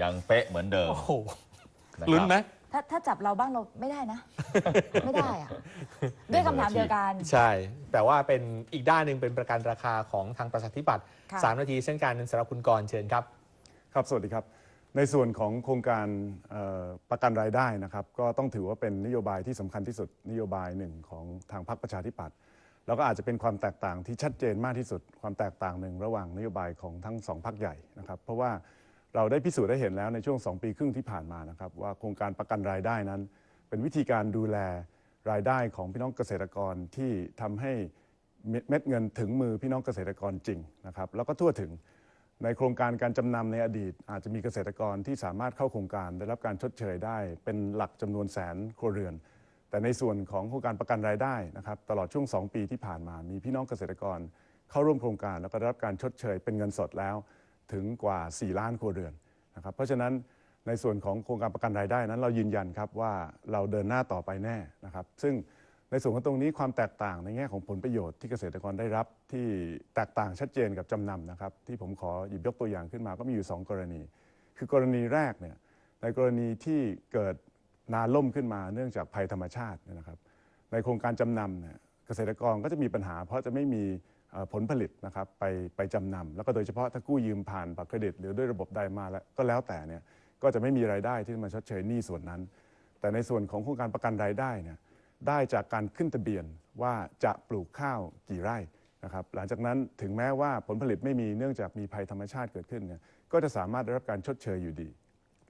ยังเป๊ะเหมือนเดิมโอ้โหนะครับลุ้นไหม ถ้าถ้าจับเราบ้างเราไม่ได้นะ ไม่ได้อะด้วยคำถามเดียวกัน ใช่ แต่ว่าเป็นอีกด้านหนึ่งเป็นประกันราคาของทางประชาธิปัตย์ค่ะ สามนาทีเช่นกันสำหรับคุณกรณ์เชิญครับ ครับ สวัสดีครับ ในส่วนของโครงการเอ่อประกันรายได้นะครับ ก็ต้องถือว่าเป็นนโยบายที่สำคัญที่สุดนโยบายหนึ่งของทางพรรคประชาธิปัตย์แล้วก็อาจจะเป็นความแตกต่างที่ชัดเจนมากที่สุด ความแตกต่างหนึ่งระหว่างนโยบายของทั้งสองพรรคใหญ่นะครับ เพราะว่า เราได้พิสูจน์ได้เห็นแล้วในช่วง 2 ปีครึ่งที่ผ่านมานะครับ ว่าโครงการประกันรายได้นั้น เป็นวิธีการดูแลรายได้ของพี่น้องเกษตรกรที่ทำให้เม็ดเงินถึงมือพี่น้องเกษตรกรจริงนะครับ แล้วก็ทั่วถึงในโครงการการจำนำในอดีต อาจจะมีเกษตรกรที่สามารถเข้าโครงการได้รับการชดเชยได้ เป็นหลักจำนวนแสนครัวเรือน แต่ในส่วนของโครงการประกันรายได้นะครับ ตลอดช่วง 2 ปีที่ผ่านมา มีพี่น้องเกษตรกร เข้าร่วมโครงการแล้วก็ได้รับการชดเชยเป็นเงินสดแล้ว ถึงกว่า 4 ล้านครัวเรือนนะครับเพราะฉะนั้นในส่วนของโครงการประกันรายได้นั้นเรายืนยันครับว่าเราเดินหน้าต่อไปแน่นะครับ ซึ่งในส่วนของตรงนี้ความแตกต่างในแง่ของผลประโยชน์ที่เกษตรกรได้รับที่แตกต่างชัดเจนกับจำนำนะครับ ที่ผมขอหยิบยกตัวอย่างขึ้นมาก็มีอยู่ 2 กรณี คือกรณีแรกเนี่ยในกรณีที่เกิดนาล่มขึ้นมาเนื่องจากภัยธรรมชาตินะครับ ในโครงการจำนำเนี่ยเกษตรกรก็จะมีปัญหา เพราะจะไม่มี ผลผลิตนะครับไปไปจำนำแล้วก็โดยเฉพาะถ้ากู้ยืมผ่านบัตรเครดิต หรือด้วยระบบใดมาแล้วก็แล้วแต่เนี่ยก็จะไม่มีรายได้ที่มาชดเชยหนี้ส่วนนั้น แต่ในส่วนของโครงการประกันรายได้เนี่ยได้จากการขึ้นทะเบียนว่าจะปลูกข้าวกี่ไร่นะครับหลังจากนั้นถึงแม้ว่าผลผลิตไม่มีเนื่องจากมีภัยธรรมชาติเกิดขึ้นเนี่ยก็จะสามารถได้รับการชดเชยอยู่ดี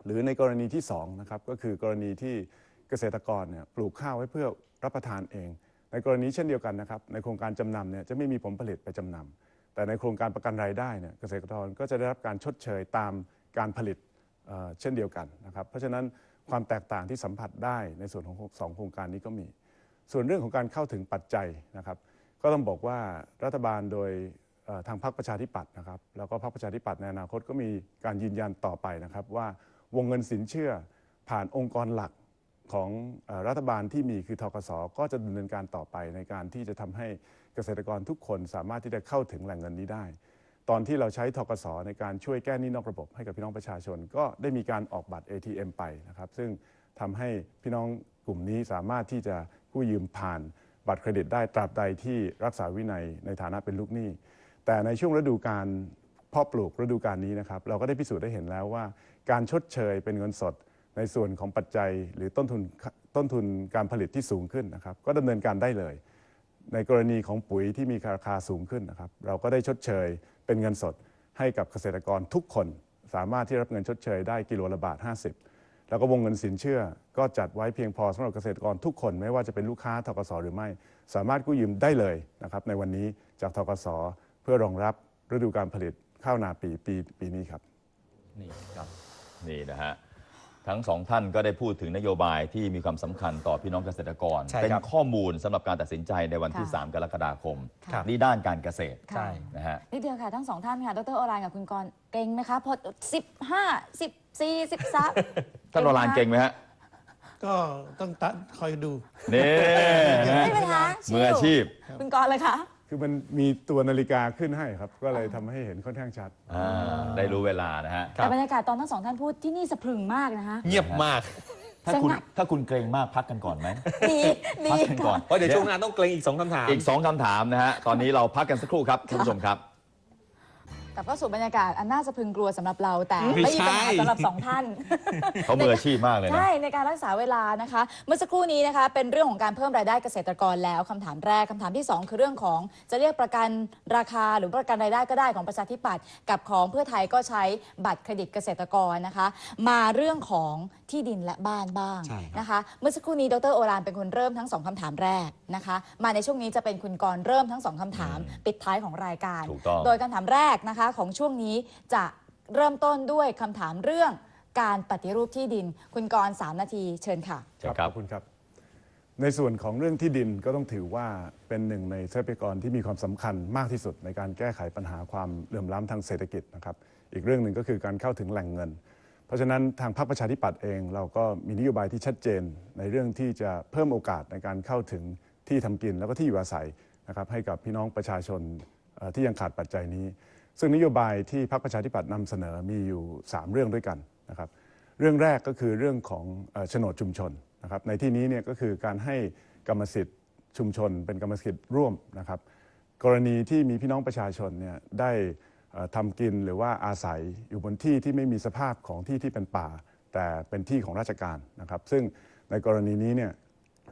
หรือในกรณีที่2นะครับก็คือกรณีที่เกษตรกรเนี่ยปลูกข้าวไว้เพื่อรับประทานเอง ในกรณีเช่นเดียวกันนะครับในโครงการจำนำเนี่ยจะไม่มีผลผลิตไปจำนำแต่ในโครงการประกันรายได้เนี่ยเกษตรกรก็จะได้รับการชดเชยตามการผลิตเเช่นเดียวกันนะครับเพราะฉะนั้นความแตกต่างที่สัมผัสได้ในส่วนของสองโครงการนี้ก็มี ส่วนเรื่องของการเข้าถึงปัจจัยนะครับ ก็ต้องบอกว่ารัฐบาลโดยทางพรรคประชาธิปัตย์นะครับแล้วก็พรรคประชาธิปัตย์ในอนาคตก็มีการยืนยันต่อไปนะครับว่าวงเงินสินเชื่อผ่านองค์กรหลัก ของรัฐบาลที่มีคือทกสก็จะดำเนินการต่อไปในการที่จะทำให้เกษตรกรทุกคนสามารถที่จะเข้าถึงแหล่งเงินนี้ได้ ตอนที่เราใช้ทกสในการช่วยแก้หนี้นอกระบบให้กับพี่น้องประชาชน ก็ได้มีการออกบัตร ATM ไปนะครับ ซึ่งทำให้พี่น้องกลุ่มนี้สามารถที่จะกู้ยืมผ่านบัตรเครดิตได้ตราบใดที่รักษาวินัยในฐานะเป็นลูกหนี้ แต่ในช่วงฤดูการเพาะปลูกฤดูการนี้นะครับ เราก็ได้พิสูจน์ได้เห็นแล้วว่า การชดเชยเป็นเงินสด ในส่วนของปัจจัยหรือต้นทุนต้นทุนการผลิตที่สูงขึ้นนะครับ ก็ดำเนินการได้เลย ในกรณีของปุ๋ยที่มีราคาสูงขึ้นนะครับ เราก็ได้ชดเชยเป็นเงินสดให้กับเกษตรกรทุกคน สามารถที่รับเงินชดเชยได้กิโลละบาท 50 แล้วก็วงเงินสินเชื่อ ก็จัดไว้เพียงพอสำหรับเกษตรกรทุกคนไม่ว่าจะเป็นลูกค้าทกสหรือไม่ สามารถกู้ยืมได้เลยนะครับในวันนี้จากทกสเพื่อรองรับฤดูการผลิตข้าวนาปีปีปีนี้ครับนี่ครับนี่นะฮะ ทั้งสองท่านก็ได้พูดถึงนโยบายที่มีความสำคัญต่อพี่น้องเกษตรกรใช่เป็นครับข้อมูลสำหรับการตัดสินใจในวันที่ค่ะ3กรกฎาคมครับนี่ด้านการเกษตรใช่นะฮะนิดเดียวค่ะ ทั้งสองท่านค่ะดรโอรานกับคุณกรณ์เก่งไหมคะพอสิบห้าสิบสี่สิบสามท่านโรลานเก่งไหมฮะก็ต้องตัดคอยดูนี่นะฮะไม่เป็นไรมืออาชีพคุณกรณ์เลยค่ะ คือมันมีตัวนาฬิกาขึ้นให้ครับ ก็เลยทำให้เห็นค่อนข้างชัด อ่าได้รู้เวลานะฮะครับแต่บรรยากาศตอนทั้งสองท่านพูดที่นี่สะพรึงมากนะคะ เงียบมาก ถ้าคุณสงัด ถ้าคุณเกรงมากพักกันก่อนไหมดีดีพักกันก่อนค่ะเพราะเดี๋ยวช่วงหน้าต้องเกรงอีกสองคำถาม อีก2คำถามนะฮะ ตอนนี้เราพักกันสักครู่ครับท่านผู้ชมครับ กลับเข้าสู่บรรยากาศอันน่าสะพรึงกลัวสำหรับเราแต่ไม่ไม่มีปัญหาใช่สำหรับสองท่าน เขามืออาชีพมากเลยนะ ใช่ในการรักษาเวลานะคะ เมื่อสักครู่นี้นะคะเป็นเรื่องของการเพิ่มรายได้เกษตรกรแล้วคำถามแรกคำถามที่ 2 คือเรื่องของจะเรียกประกันราคาหรือประกันรายได้ก็ได้ของประชาธิปัตย์กับของเพื่อไทยก็ใช้บัตรเครดิตเกษตรกรนะคะ มาเรื่องของ ที่ดินและบ้านบ้างใช่ครับ นะคะ เมื่อสักครู่นี้ดรโอรานเป็นคนเริ่มทั้งสองคำถามแรกนะคะ มาในช่วงนี้จะเป็นคุณกรณ์เริ่มทั้งสองคำถาม ปิดท้ายของรายการ ถูกต้อง โดยคำถามแรกนะคะของช่วงนี้จะเริ่มต้นด้วยคำถามเรื่องการปฏิรูปที่ดิน คุณกรณ์สามนาทีเชิญค่ะเชิญขครัอบบคุณครับ ในส่วนของเรื่องที่ดินก็ต้องถือว่าเป็นหนึ่งในทรัพยากรที่มีความสำคัญมากที่สุดในการแก้ไขปัญหาความเหลื่อมล้ำทางเศรษฐกิจนะครับ อีกเรื่องหนึ่งก็คือการเข้าถึงแหล่งเงินเพ ราะฉะนั้นทางพรรคประชาธิปัตย์เอง เราก็มีนโยบายที่ชัดเจนในเรื่องที่จะเพิ่มโอกาสในการเข้าถึงที่ทำกินแล้วก็ที่อยู่อาศัยนะครับให้กับพี่น้องประชาชนที่ยังขาดปัจจัยนี้ ซึ่งนโยบายที่พรรคประชาธิปัตย์นำเสนอมีอยู่ 3 เรื่องด้วยกันนะครับเรื่องแรกก็คือเรื่องของโฉนดชุมชนนะครับในที่นี้เนี่ยก็คือการให้กรรมสิทธิ์ชุมชน เป็นกรรมสิทธิ์ร่วมนะครับกรณีที่มีพี่น้องประชาชนเนี่ยได้ ทำกินหรือว่าอาศัยอยู่บนที่ที่ไม่มีสภาพของที่ที่เป็นป่า แต่เป็นที่ของราชการนะครับ ซึ่งในกรณีนี้เนี่ย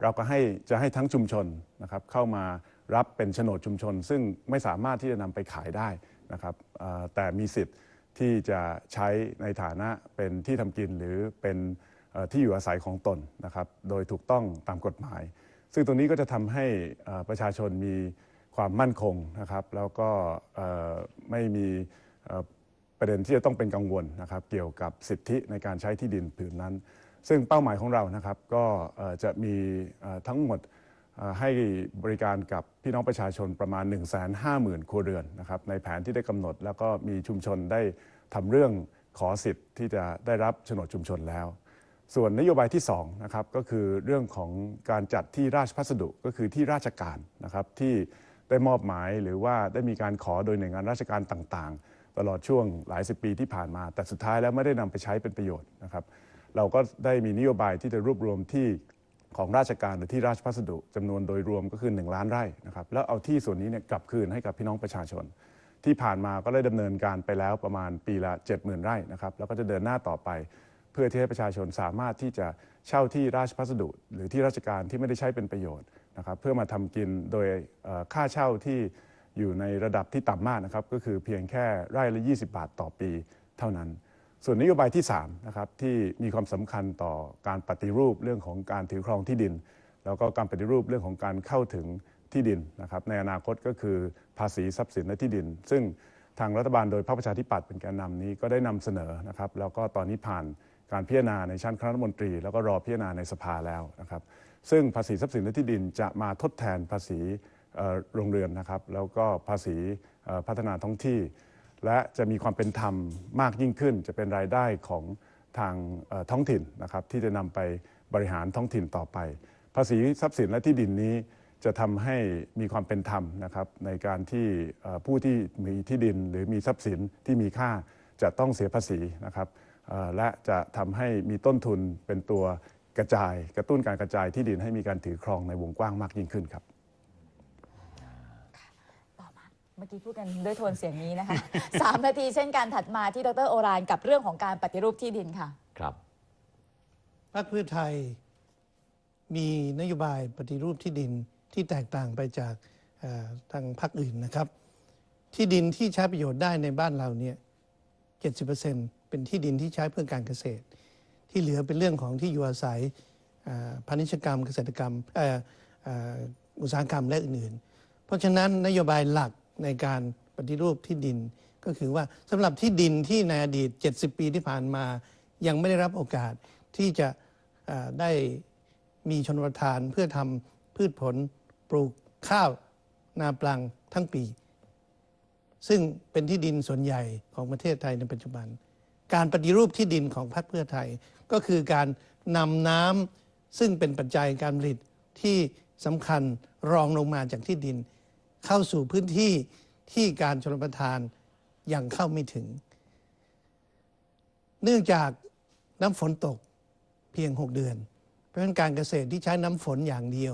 เราก็ให้จะให้ทั้งชุมชนนะครับเข้ามารับเป็นโฉนดชุมชน ซึ่งไม่สามารถที่จะนำไปขายได้นะครับแต่มีสิทธิ์ที่จะใช้ในฐานะเป็นที่ทำกินหรือเป็นที่อยู่อาศัยของตนนะครับ โดยถูกต้องตามกฎหมาย ซึ่งตรงนี้ก็จะทำให้ประชาชนมี ความมั่นคงนะครับ แล้วก็ไม่มีประเด็นที่จะต้องเป็นกังวลนะครับเกี่ยวกับสิทธิในการใช้ที่ดินผืนนั้น ซึ่งเป้าหมายของเรานะครับก็จะมีทั้งหมดให้บริการกับพี่น้องประชาชนประมาณ 1 5 0 0 0 0 ครัวเรือนนะครับในแผนที่ได้กำหนด แล้วก็มีชุมชนได้ทำเรื่องขอสิทธิ์ที่จะได้รับโฉนดชุมชนแล้ว ส่วนนโยบายที่2นะครับก็คือเรื่องของการจัดที่ราชพัสดุก็คือที่ราชการนะครับที่ ได้มอบหมาย หรือว่าได้มีการขอโดยหน่วยงานราชการต่างๆ ตลอดช่วงหลายสิบปีที่ผ่านมา แต่สุดท้ายแล้วไม่ได้นำไปใช้เป็นประโยชน์นะครับ เราก็ได้มีนโยบายที่จะรวบรวมที่ของราชการหรือที่ราชพัสดุจำนวนโดยรวมก็คือ 1 ล้านไร่นะครับแล้วเอาที่ส่วนนี้เนี่ยกลับคืนให้กับพี่น้องประชาชน ที่ผ่านมาก็ได้ดำเนินการไปแล้วประมาณปีละ 70,000 ไร่นะครับแล้วก็จะเดินหน้าต่อไป เพื่อที่ให้ประชาชนสามารถที่จะเช่าที่ราชพัสดุ หรือที่ราชการที่ไม่ได้ใช้เป็นประโยชน์ นะครับเพื่อมาทำกินโดยค่าเช่าที่อยู่ในระดับที่ต่ำมากนะครับก็คือเพียงแค่ไร่ละ 20 บาทต่อปีเท่านั้น ส่วนนโยบายที่3นะครับที่มีความสำคัญต่อการปฏิรูปเรื่องของการถือครองที่ดิน แล้วก็การปฏิรูปเรื่องของการเข้าถึงที่ดินนะครับในอนาคตก็คือภาษีทรัพย์สินและที่ดิน ซึ่งทางรัฐบาลโดยพรรคประชาธิปัตย์เป็นแกนนำนี้ก็ได้นำเสนอนะครับแล้วก็ตอนนี้ผ่าน การพิจารณาในชั้นคณะรัฐมนตรี แล้วก็รอพิจารณาในสภาแล้วนะครับ ซึ่งภาษีทรัพย์สินและที่ดินจะมาทดแทนภาษีโรงเรือนนะครับ แล้วก็ภาษีพัฒนาท้องที่ และจะมีความเป็นธรรมมากยิ่งขึ้น จะเป็นรายได้ของทางท้องถิ่นนะครับที่จะนำไปบริหารท้องถิ่นต่อไป ภาษีทรัพย์สินและที่ดินนี้จะทำให้มีความเป็นธรรมนะครับในการที่ผู้ที่มีที่ดินหรือมีทรัพย์สินที่มีค่าจะต้องเสียภาษีนะครับ และจะทำให้มีต้นทุนเป็นตัวกระจาย กระตุ้นการกระจายที่ดินให้มีการถือครองในวงกว้างมากยิ่งขึ้นครับต่อมาเมื่อกี้พูดกันด้วยโทนเสียงนี้นะคะสามนาทีเช่นกันถัดมาที่ดรโอรานกับเรื่องของการปฏิรูปที่ดินค่ะ ครับพรรคเพื่อไทยมีนโยบายปฏิรูปที่ดินที่แตกต่างไปจากเอ่อทางพรรคอื่นนะครับ ที่ดินที่ใช้ประโยชน์ได้ในบ้านเราเนี่ย70%เป็น ป็นที่ดินที่ใช้เพื่อการเกษตร ที่เหลือเป็นเรื่องของที่อยู่อาศัยพาณิชยกรรม เกษตรกรรมอุตสาหกรรมและอื่นๆ เพราะฉะนั้นนโยบายหลักในการปฏิรูปที่ดินก็คือว่าสำหรับที่ดินที่ในอดีต 70 ปีที่ผ่านมา ยังไม่ได้รับโอกาสที่จะได้มีชนประทานเพื่อทำพืชผลปลูกข้าวนาปลังทั้งปี ซึ่งเป็นที่ดินส่วนใหญ่ของประเทศไทยในปัจจุบัน การปฏิรูปที่ดินของพรรคเพื่อไทย ก็คือการนำน้ำซึ่งเป็นปัจจัยการผลิตที่สำคัญรองลงมาจากที่ดิน เข้าสู่พื้นที่ที่การชลประทานยังเข้าไม่ถึง เนื่องจากน้ำฝนตกเพียง 6 เดือน เพราะฉะนั้นการเกษตรที่ใช้น้ำฝนอย่างเดียว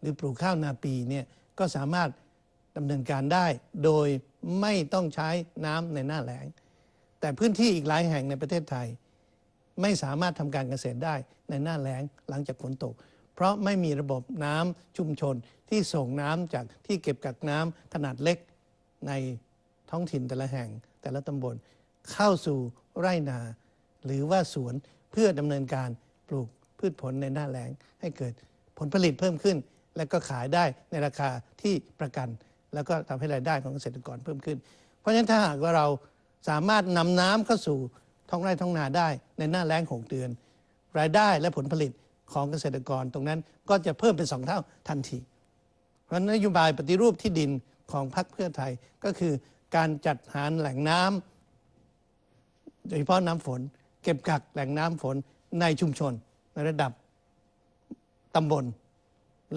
หรือปลูกข้าวนาปีเนี่ยก็สามารถดำเนินการได้โดยไม่ต้องใช้น้ำในหน้าแล้ง แต่พื้นที่อีกหลายแห่งในประเทศไทย ไม่สามารถทำการเกษตรได้ในหน้าแล้งหลังจากฝนตก เพราะไม่มีระบบน้ำชุมชนที่ส่งน้ำจากที่เก็บกักน้ำขนาดเล็กในท้องถิ่นแต่ละแห่งแต่ละตำบล เข้าสู่ไร่นา หรือว่าสวนเพื่อดำเนินการปลูกพืชผลในหน้าแล้งให้เกิดผลผลิตเพิ่มขึ้น และก็ขายได้ในราคาที่ประกัน แล้วก็ทำให้รายได้ของเกษตรกรเพิ่มขึ้น เพราะฉะนั้นถ้าหากว่าเรา สามารถนำน้ำเข้าสู่ท้องไร่ท้องนาได้ในหน้าแล้งหกเดือน รายได้และผลผลิตของเกษตรกรตรงนั้นก็จะเพิ่มเป็นสองเท่าทันที เพราะฉะนั้นนโยบายปฏิรูปที่ดินของพรรคเพื่อไทยก็คือการจัดหาแหล่งน้ำโดยเฉพาะน้ำฝน เก็บกักแหล่งน้ำฝนในชุมชนในระดับตำบล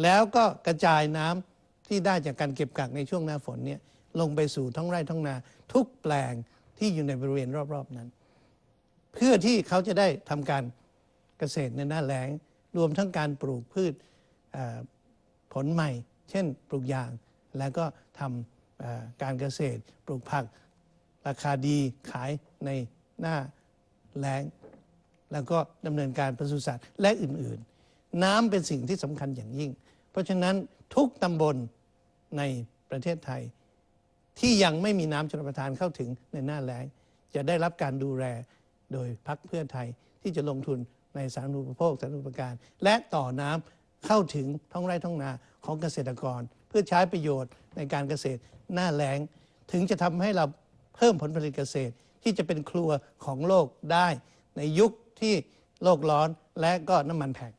แล้วก็กระจายน้ำที่ได้จากการเก็บกักในช่วงหน้าฝนเนี่ยลงไปสู่ท้องไร่ท้องนา ทุกแปลง ที่อยู่ในบริเวณรอบๆนั้น เพื่อที่เขาจะได้ทำการเกษตรในหน้าแล้ง รวมทั้งการปลูกพืชผลใหม่ เช่น ปลูกยาง แล้วก็ทำการเกษตร ปลูกผัก ราคาดีขายในหน้าแล้ง แล้วก็ดำเนินการปศุสัตว์และอื่นๆ น้ำเป็นสิ่งที่สำคัญอย่างยิ่ง เพราะฉะนั้นทุกตำบลในประเทศไทย ที่ยังไม่มีน้ำชนประทานเข้าถึงในหน้าแล้ง จะได้รับการดูแลโดยพักเพื่อไทยที่จะลงทุนในสาธารณูปโภคสาธารณูปการ และต่อน้ำเข้าถึงท้องไร่ท้องนาของเกษตรกร เพื่อใช้ประโยชน์ในการเกษตรหน้าแล้ง ถึงจะทำให้เราเพิ่มผลผลิตเกษตรที่จะเป็นครัวของโลกได้ ในยุคที่โลกร้อนและก็น้ำมันแพง